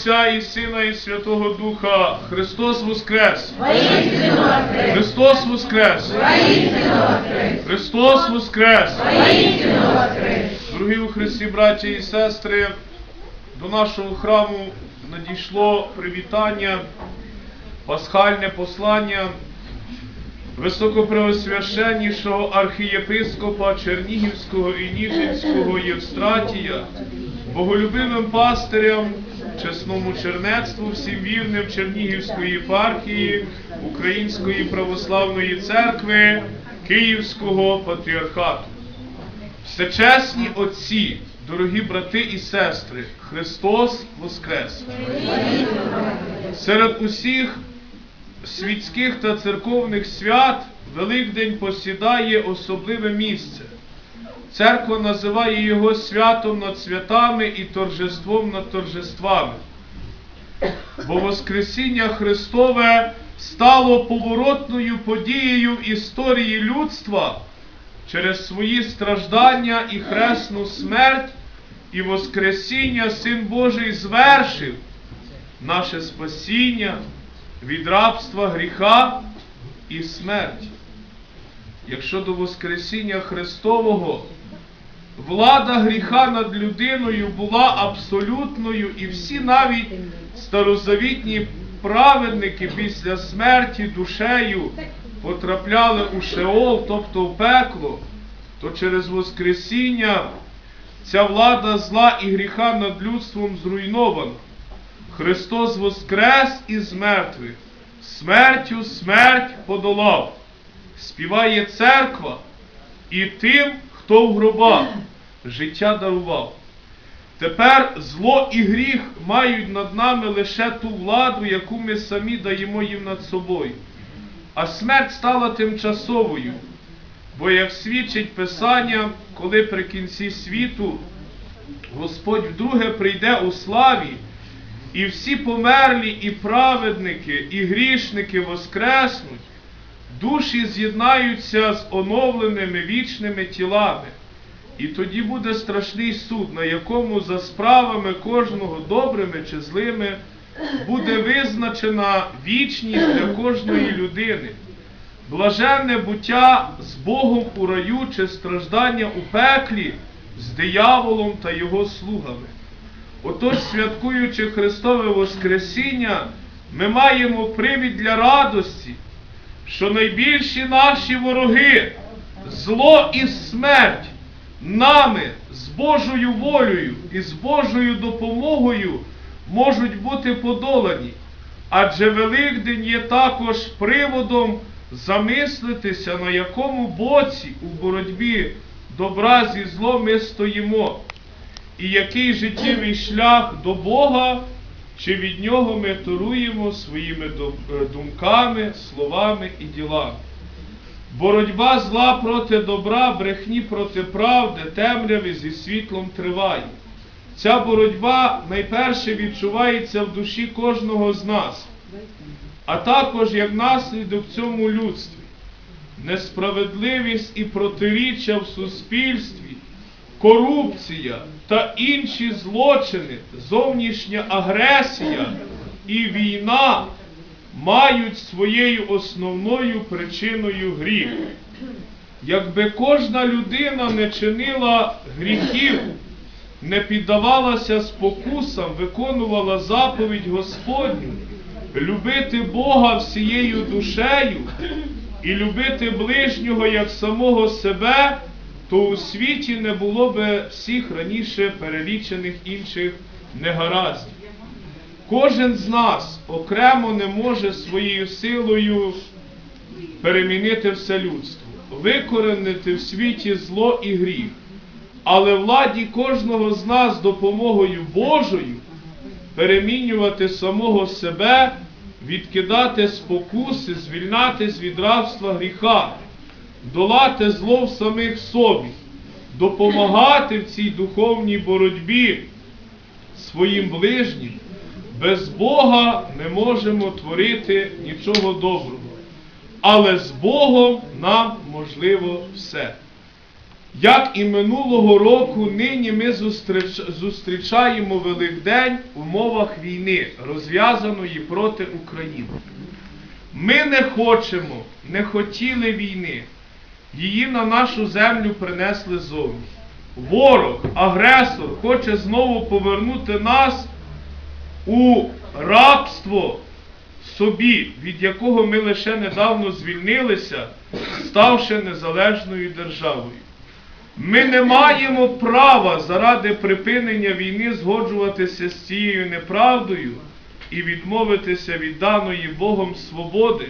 Отця і Сина, і Святого Духа. Христос Воскрес! Воскрес! Христос Воскрес! Воскрес! Христос Воскрес! Воскрес! Дорогі у Христі, браті і сестри, до нашого храму надійшло привітання, пасхальне послання високопреосвященнішого архієпископа Чернігівського і Ніжинського Євстратія, боголюбивим пастирям, чесному чернецтву, всім вірним Чернігівської єпархії, Української православної церкви, Київського патріархату. Всечесні отці, дорогі брати і сестри, Христос Воскрес! Серед усіх світських та церковних свят Великдень посідає особливе місце. Церква називає його святом над святами і торжеством над торжествами. Бо Воскресіння Христове стало поворотною подією в історії людства через свої страждання і хресну смерть і Воскресіння Син Божий звершив наше спасіння від рабства гріха і смерті. Якщо до Воскресіння Христового влада гріха над людиною була абсолютною, і всі навіть старозавітні праведники після смерті душею потрапляли у Шеол, тобто в пекло, то через Воскресіння ця влада зла і гріха над людством зруйнована. Христос воскрес із мертвих, смертю смерть подолав. Співає церква і тим, хто в гробах життя дарував. Тепер зло і гріх мають над нами лише ту владу, яку ми самі даємо їм над собою. А смерть стала тимчасовою, бо, як свідчить Писання, коли при кінці світу Господь вдруге прийде у славі, і всі померлі, і праведники, і грішники воскреснуть, душі з'єднаються з оновленими вічними тілами. І тоді буде страшний суд, на якому за справами кожного добрими чи злими буде визначена вічність для кожної людини, блаженне буття з Богом у раю чи страждання у пеклі з дияволом та його слугами. Отож, святкуючи Христове Воскресіння, ми маємо привід для радості, що найбільші наші вороги, зло і смерть, нами з Божою волею і з Божою допомогою можуть бути подолані. Адже Великдень є також приводом замислитися, на якому боці у боротьбі добра зі злом ми стоїмо, і який життєвий шлях до Бога, чи від нього ми торуємо своїми е, думками, словами і ділами. Боротьба зла проти добра, брехні проти правди, темряви зі світлом триває. Ця боротьба найперше відчувається в душі кожного з нас, а також як наслідок цьому людстві. Несправедливість і протиріччя в суспільстві, корупція та інші злочини, зовнішня агресія і війна мають своєю основною причиною гріх. Якби кожна людина не чинила гріхів, не піддавалася спокусам, виконувала заповідь Господню, любити Бога всією душею і любити ближнього як самого себе, то у світі не було би всіх раніше перелічених інших негараздів. Кожен з нас окремо не може своєю силою перемінити все людство, викоренити в світі зло і гріх. Але владі кожного з нас допомогою Божою перемінювати самого себе, відкидати спокуси, звільнатись від рабства гріха, долати зло в самих собі, допомагати в цій духовній боротьбі своїм ближнім. Без Бога не можемо творити нічого доброго. Але з Богом нам можливо все. Як і минулого року, нині ми зустріч- зустрічаємо Великдень в умовах війни, розв'язаної проти України. Ми не хочемо, не хотіли війни. Її на нашу землю принесли зовні. Ворог, агресор хоче знову повернути нас у рабство собі, від якого ми лише недавно звільнилися, ставши незалежною державою. Ми не маємо права заради припинення війни згоджуватися з цією неправдою і відмовитися від даної Богом свободи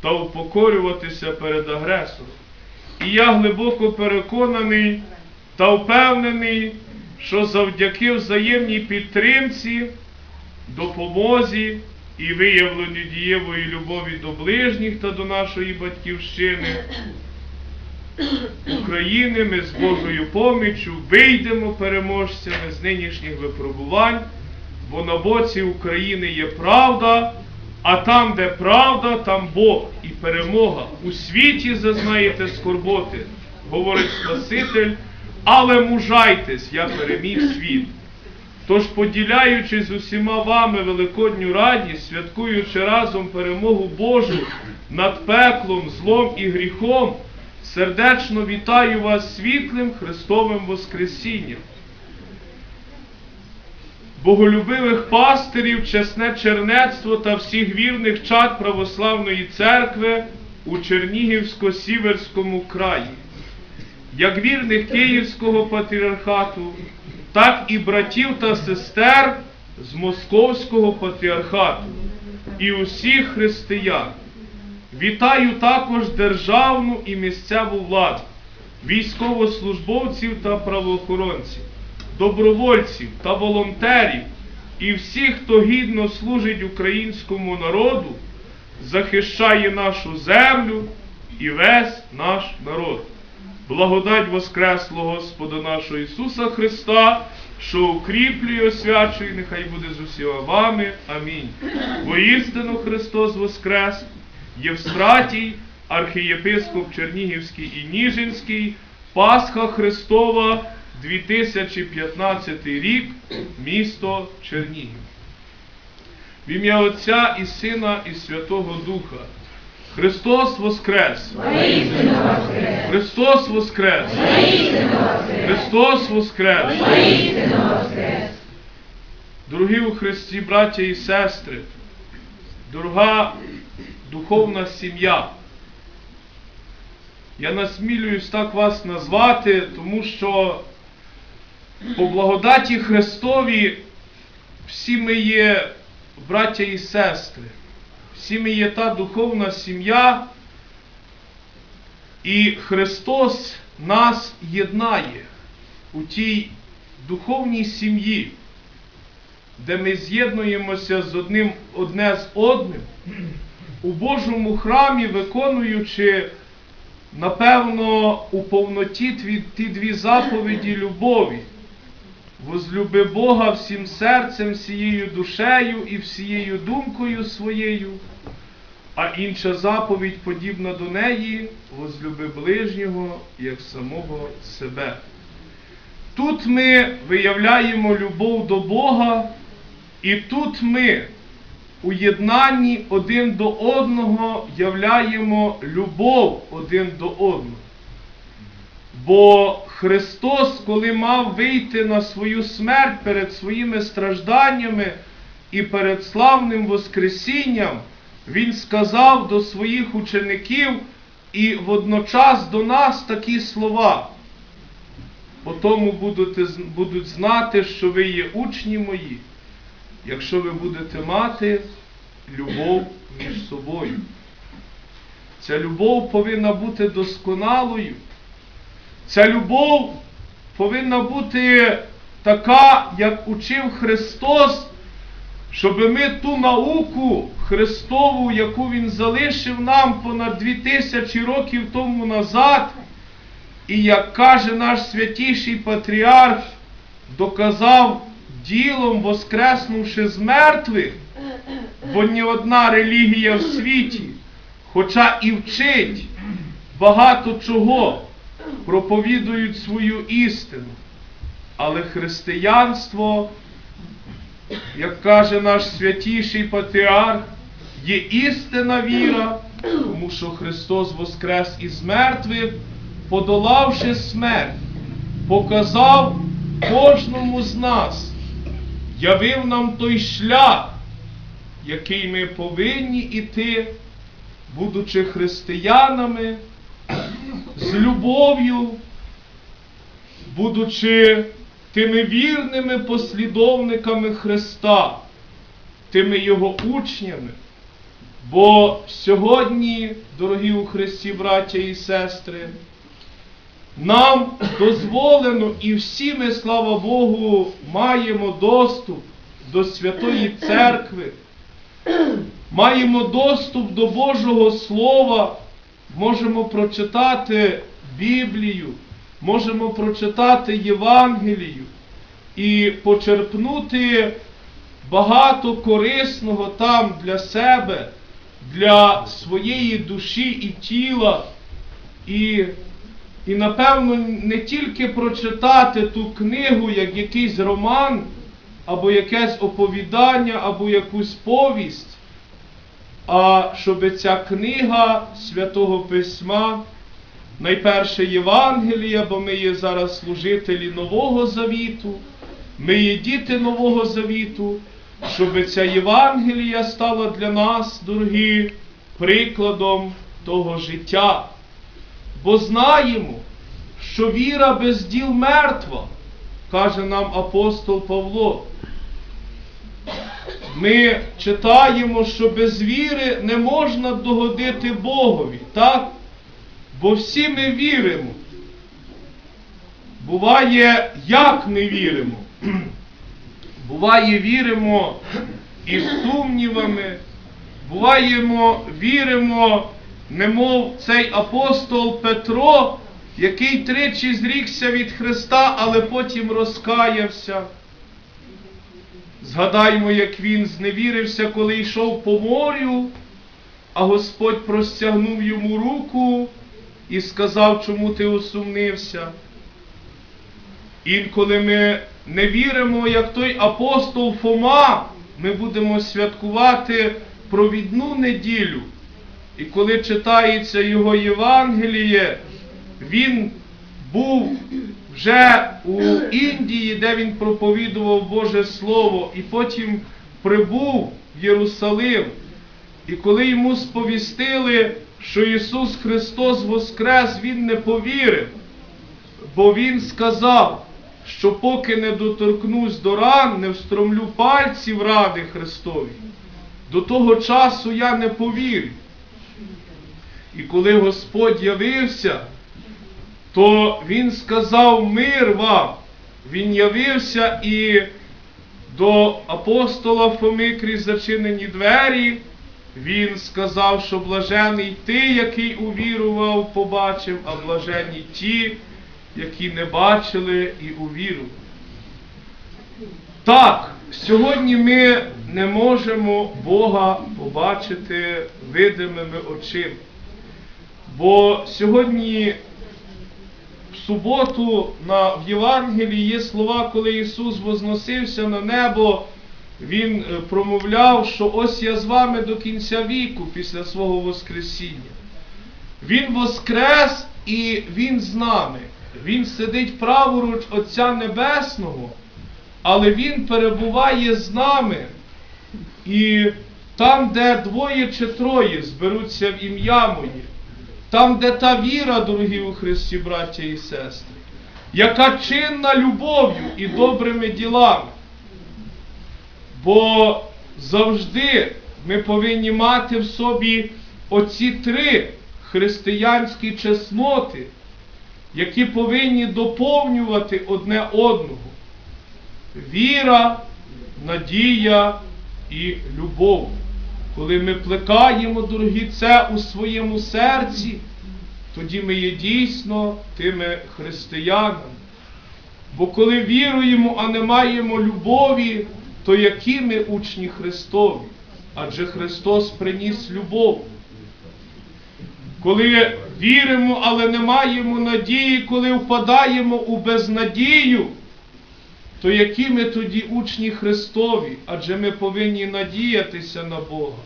та упокорюватися перед агресором. І я глибоко переконаний та впевнений, що завдяки взаємній підтримці, допомозі і виявленню дієвої любові до ближніх та до нашої батьківщини, України ми з Божою поміччю вийдемо переможцями з нинішніх випробувань, бо на боці України є правда, а там, де правда, там Бог перемога. У світі зазнаєте скорботи, говорить Спаситель, але мужайтесь, я переміг світ. Тож, поділяючи з усіма вами великодню радість, святкуючи разом перемогу Божу над пеклом, злом і гріхом, сердечно вітаю вас світлим Христовим Воскресінням. Боголюбивих пастирів, чесне чернецтво та всіх вірних чад православної церкви у Чернігівсько-Сіверському краї як вірних Київського патріархату, так і братів та сестер з Московського патріархату і усіх християн. Вітаю також державну і місцеву владу, військовослужбовців та правоохоронців, добровольців та волонтерів і всіх, хто гідно служить українському народу, захищає нашу землю і весь наш народ. Благодать Воскреслого Господа нашого Ісуса Христа, що укріплює, освячує, нехай буде з усіма вами. Амінь. Воістину Христос Воскрес, Євстратій, архієпископ Чернігівський і Ніжинський, Пасха Христова, 2015 рік, місто Чернігів. В ім'я Отця і Сина і Святого Духа. Христос Воскрес! Воскрес! Христос Воскрес! Воскрес! Христос Воскрес! Воскрес! Дорогі у Христі, браття і сестри, дорога духовна сім'я. Я насмілююсь так вас назвати, тому що по благодаті Христові всі ми є браття і сестри, всі ми є та духовна сім'я, і Христос нас єднає у тій духовній сім'ї, де ми з'єднуємося з одним одне з одним, у Божому храмі, виконуючи, напевно, у повноті ті дві заповіді любові. Возлюби Бога всім серцем, всією душею і всією думкою своєю, а інша заповідь, подібна до неї, возлюби ближнього, як самого себе. Тут ми виявляємо любов до Бога, і тут ми у єднанні один до одного являємо любов один до одного. Бо Христос, коли мав вийти на свою смерть перед своїми стражданнями і перед славним Воскресінням, Він сказав до своїх учеників і водночас до нас такі слова. По тому будуть знати, що ви є учні мої, якщо ви будете мати любов між собою. Ця любов повинна бути досконалою. Ця любов повинна бути така, як учив Христос, щоб ми ту науку Христову, яку Він залишив нам понад дві тисячі років тому назад, і як каже наш святіший патріарх, доказав ділом, воскреснувши з мертвих, бо ні одна релігія в світі, хоча і вчить багато чого, проповідують свою істину. Але християнство, як каже наш святіший патріарх, є істинна віра, тому що Христос воскрес із мертвих, подолавши смерть, показав кожному з нас, явив нам той шлях, який ми повинні іти, будучи християнами, з любов'ю, будучи тими вірними послідовниками Христа, тими Його учнями. Бо сьогодні, дорогі у Христі, браття і сестри, нам дозволено і всі ми, слава Богу, маємо доступ до Святої Церкви, маємо доступ до Божого Слова, можемо прочитати Біблію, можемо прочитати Євангелію і почерпнути багато корисного там для себе, для своєї душі і тіла. І, і напевно, не тільки прочитати ту книгу, як якийсь роман, або якесь оповідання, або якусь повість, а щоб ця книга Святого Письма, найперше Євангелія, бо ми є зараз служителі Нового Завіту, ми є діти Нового Завіту, щоб ця Євангелія стала для нас, дорогі, прикладом того життя. Бо знаємо, що віра без діл мертва, каже нам апостол Павло. Ми читаємо, що без віри не можна догодити Богові, так? Бо всі ми віримо. Буває, як не віримо. Буває, віримо із сумнівами, буваємо, віримо, немов цей апостол Петро, який тричі зрікся від Христа, але потім розкаявся. Згадаймо, як він зневірився, коли йшов по морю, а Господь простягнув йому руку і сказав, чому ти усумнився. Інколи ми не віримо, як той апостол Фома, ми будемо святкувати провідну неділю. І коли читається його Євангеліє, він був вже у Індії, де він проповідував Боже Слово, і потім прибув в Єрусалим. І коли йому сповістили, що Ісус Христос Воскрес, Він не повірив, бо Він сказав, що поки не доторкнусь до ран, не встромлю пальців ради Христові, до того часу я не повірю. І коли Господь явився, то Він сказав мир вам. Він явився і до апостола Фоми крізь зачинені двері. Він сказав, що блажений ти, який увірував, побачив, а блажені ті, які не бачили і увірували. Так, сьогодні ми не можемо Бога побачити видимими очима. Бо сьогодні суботу на, в Євангелії є слова, коли Ісус возносився на небо, Він е, промовляв, що ось я з вами до кінця віку після свого Воскресіння. Він воскрес і Він з нами. Він сидить праворуч Отця Небесного, але Він перебуває з нами. І там, де двоє чи троє зберуться в ім'я Моє, там, де та віра, дорогі у Христі, браття і сестри, яка чинна любов'ю і добрими ділами. Бо завжди ми повинні мати в собі оці три християнські чесноти, які повинні доповнювати одне одного. Віра, надія і любов. Коли ми плекаємо, дорогі, це у своєму серці, тоді ми є дійсно тими християнами. Бо коли віруємо, а не маємо любові, то які ми учні Христові? Адже Христос приніс любов. коли віримо, але не маємо надії, коли впадаємо у безнадію, то які ми тоді учні Христові? Адже ми повинні надіятися на Бога,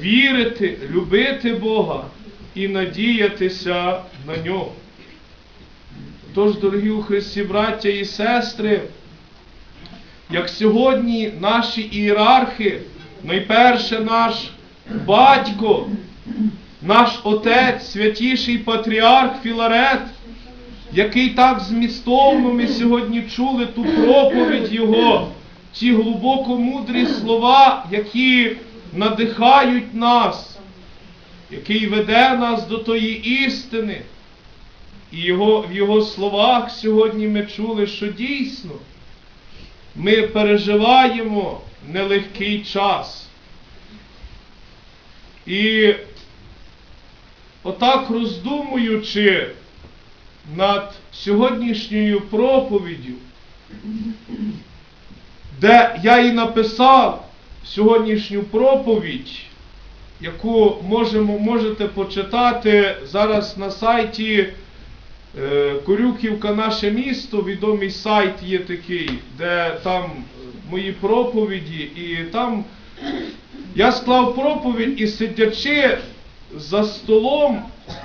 вірити, любити Бога і надіятися на нього. Тож, дорогі у Христі, браття і сестри, як сьогодні наші ієрархи, найперше наш батько, наш отець, святіший патріарх Філарет, який так змістовно ми сьогодні чули ту проповідь Його, ті глибоко мудрі слова, які надихають нас, який веде нас до тої істини. І його, в його словах сьогодні ми чули, що дійсно ми переживаємо нелегкий час. І отак роздумуючи над сьогоднішньою проповіддю, де я і написав сьогоднішню проповідь, яку можемо, можете почитати зараз на сайті е, Корюківка наше місто, відомий сайт є такий, де там мої проповіді, і там я склав проповідь і сидячи за столом,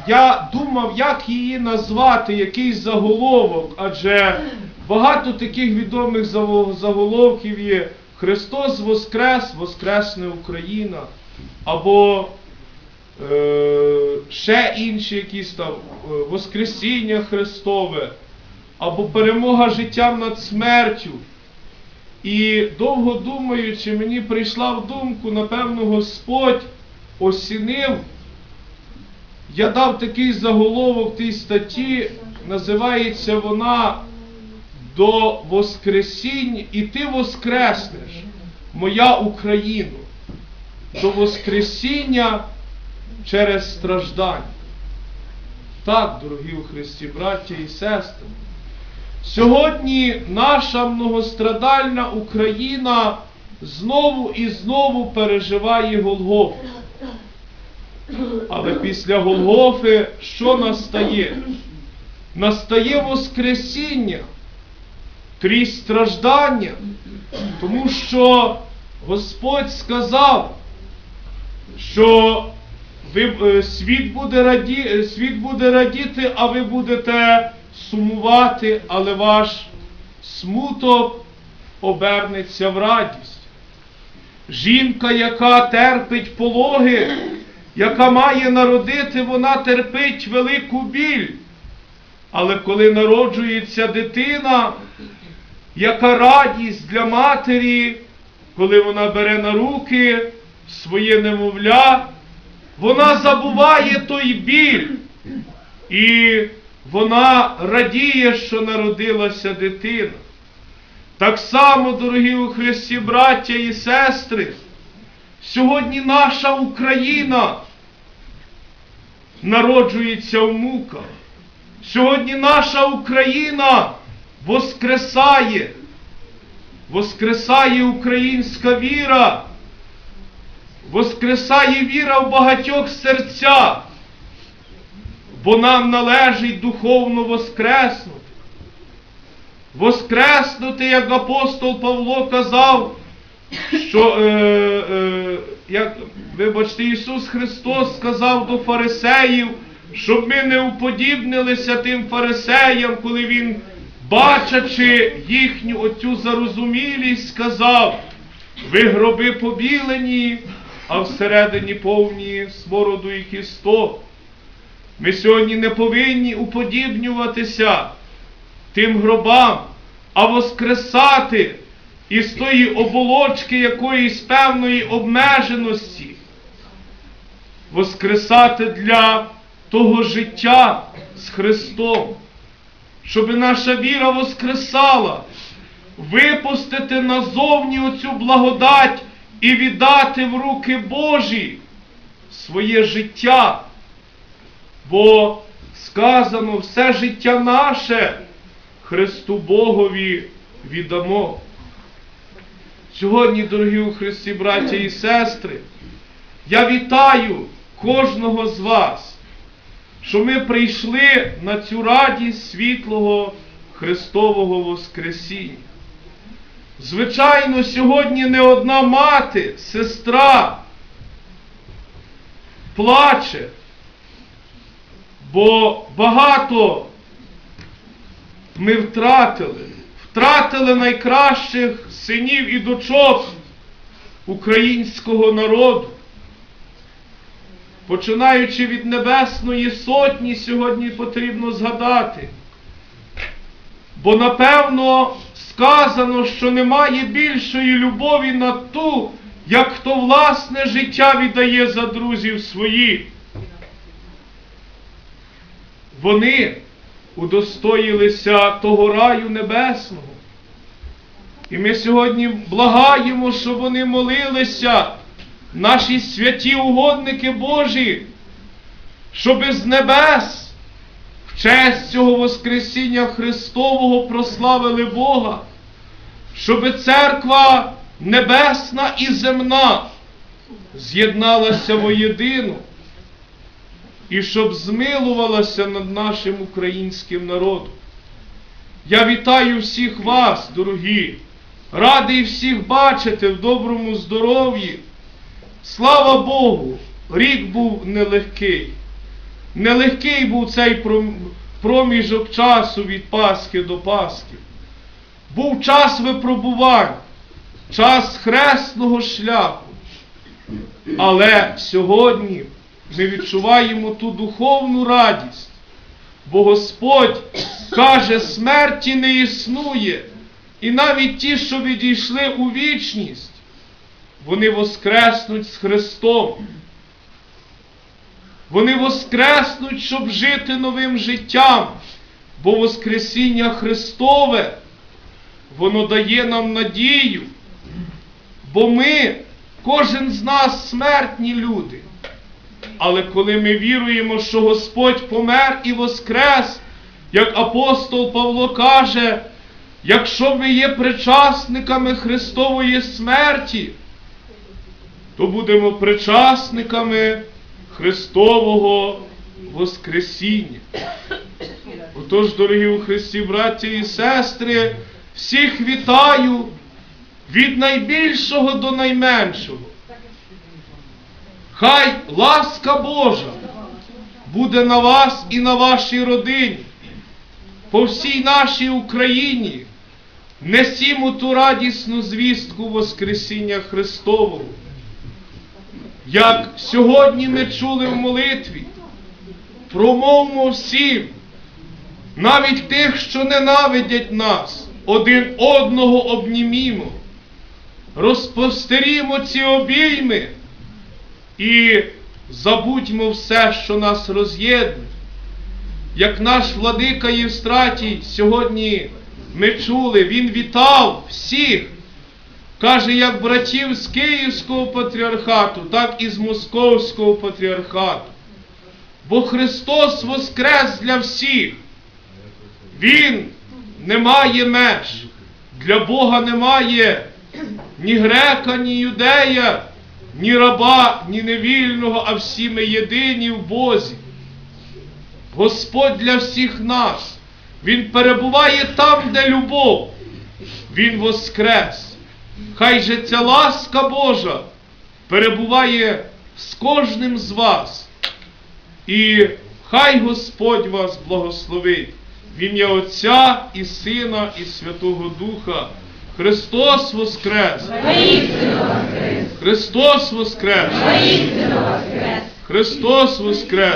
я думав, як її назвати, якийсь заголовок, адже багато таких відомих заголовків є Христос Воскрес, Воскресне Україна, або е, ще інші якісь там е, Воскресіння Христове, або перемога життям над смертю. І довго думаючи, мені прийшла в думку, напевно, Господь осінив. Я дав такий заголовок тій статті, називається вона До Воскресіння, і ти воскреснеш, моя Україно, до Воскресіння через страждання. Так, дорогі у Христі, браття і сестри. Сьогодні наша многострадальна Україна знову і знову переживає Голгофу. Але після Голгофи що настає? Настає Воскресіння, крізь страждання, тому що Господь сказав, що ви, е, світ, буде раді, е, світ буде радіти, а ви будете сумувати, але ваш смуток обернеться в радість. Жінка, яка терпить пологи, яка має народити, вона терпить велику біль. Але коли народжується дитина, яка радість для матері, коли вона бере на руки своє немовля, вона забуває той біль. І вона радіє, що народилася дитина. Так само, дорогі у Христі, браття і сестри, сьогодні наша Україна народжується в муках. Сьогодні наша Україна воскресає, воскресає українська віра, воскресає віра в багатьох серцях, бо нам належить духовно воскреснути. Воскреснути, як апостол Павло казав, що, е, е, як, вибачте, Ісус Христос сказав до фарисеїв, щоб ми не уподібнилися тим фарисеям, коли Він, бачачи їхню оцю зарозумілість, сказав, ви гроби побілені, а всередині повні смороду і кісток. Ми сьогодні не повинні уподібнюватися тим гробам, а воскресати із тої оболочки якоїсь певної обмеженості, воскресати для того життя з Христом, щоб наша віра воскресала, випустити назовні оцю благодать і віддати в руки Божі своє життя. Бо сказано, все життя наше Христу Богові віддамо. Сьогодні, дорогі у Христі, браття і сестри, я вітаю кожного з вас що ми прийшли на цю радість світлого Христового Воскресіння. Звичайно, сьогодні не одна мати, сестра плаче, бо багато ми втратили, втратили найкращих синів і дочок українського народу. Починаючи від Небесної Сотні, сьогодні потрібно згадати. Бо напевно сказано, що немає більшої любові на ту, як хто власне життя віддає за друзів своїх. Вони удостоїлися того раю небесного. І ми сьогодні благаємо, щоб вони молилися, наші святі угодники Божі, щоб з небес в честь цього Воскресіння Христового прославили Бога, щоб церква небесна і земна з'єдналася воєдину і щоб змилувалася над нашим українським народом. Я вітаю всіх вас, дорогі, радий всіх бачити в доброму здоров'ї. Слава Богу, рік був нелегкий. Нелегкий був цей проміжок часу від Пасхи до Пасхи. Був час випробувань, час хресного шляху. Але сьогодні ми відчуваємо ту духовну радість, бо Господь каже, смерті не існує, і навіть ті, що відійшли у вічність, вони воскреснуть з Христом. Вони воскреснуть, щоб жити новим життям, бо Воскресіння Христове, воно дає нам надію, бо ми, кожен з нас смертні люди. Але коли ми віруємо, що Господь помер і воскрес, як апостол Павло каже, якщо ми є причасниками Христової смерті, то будемо причасниками Христового Воскресіння. Отож, дорогі у Христі, браття і сестри, всіх вітаю від найбільшого до найменшого. Хай ласка Божа буде на вас і на вашій родині, по всій нашій Україні. Несімо ту радісну звістку Воскресіння Христового. Як сьогодні ми чули в молитві, промовмо всім, навіть тих, що ненавидять нас, один одного обнімімо, розпостерімо ці обійми і забудьмо все, що нас роз'єднує. Як наш владика Євстратій сьогодні ми чули, він вітав всіх. Каже, як братів з Київського патріархату, так і з Московського патріархату. Бо Христос воскрес для всіх. Він не має меж. Для Бога немає ні грека, ні юдея, ні раба, ні невільного, а всі ми єдині в Бозі. Господь для всіх нас. Він перебуває там, де любов. Він воскрес. Хай же ця ласка Божа перебуває з кожним з вас. І хай Господь вас благословить в ім'я Отця і Сина, і Святого Духа. Христос Воскрес! Христос Воскрес! Воістину воскрес! Христос воскрес!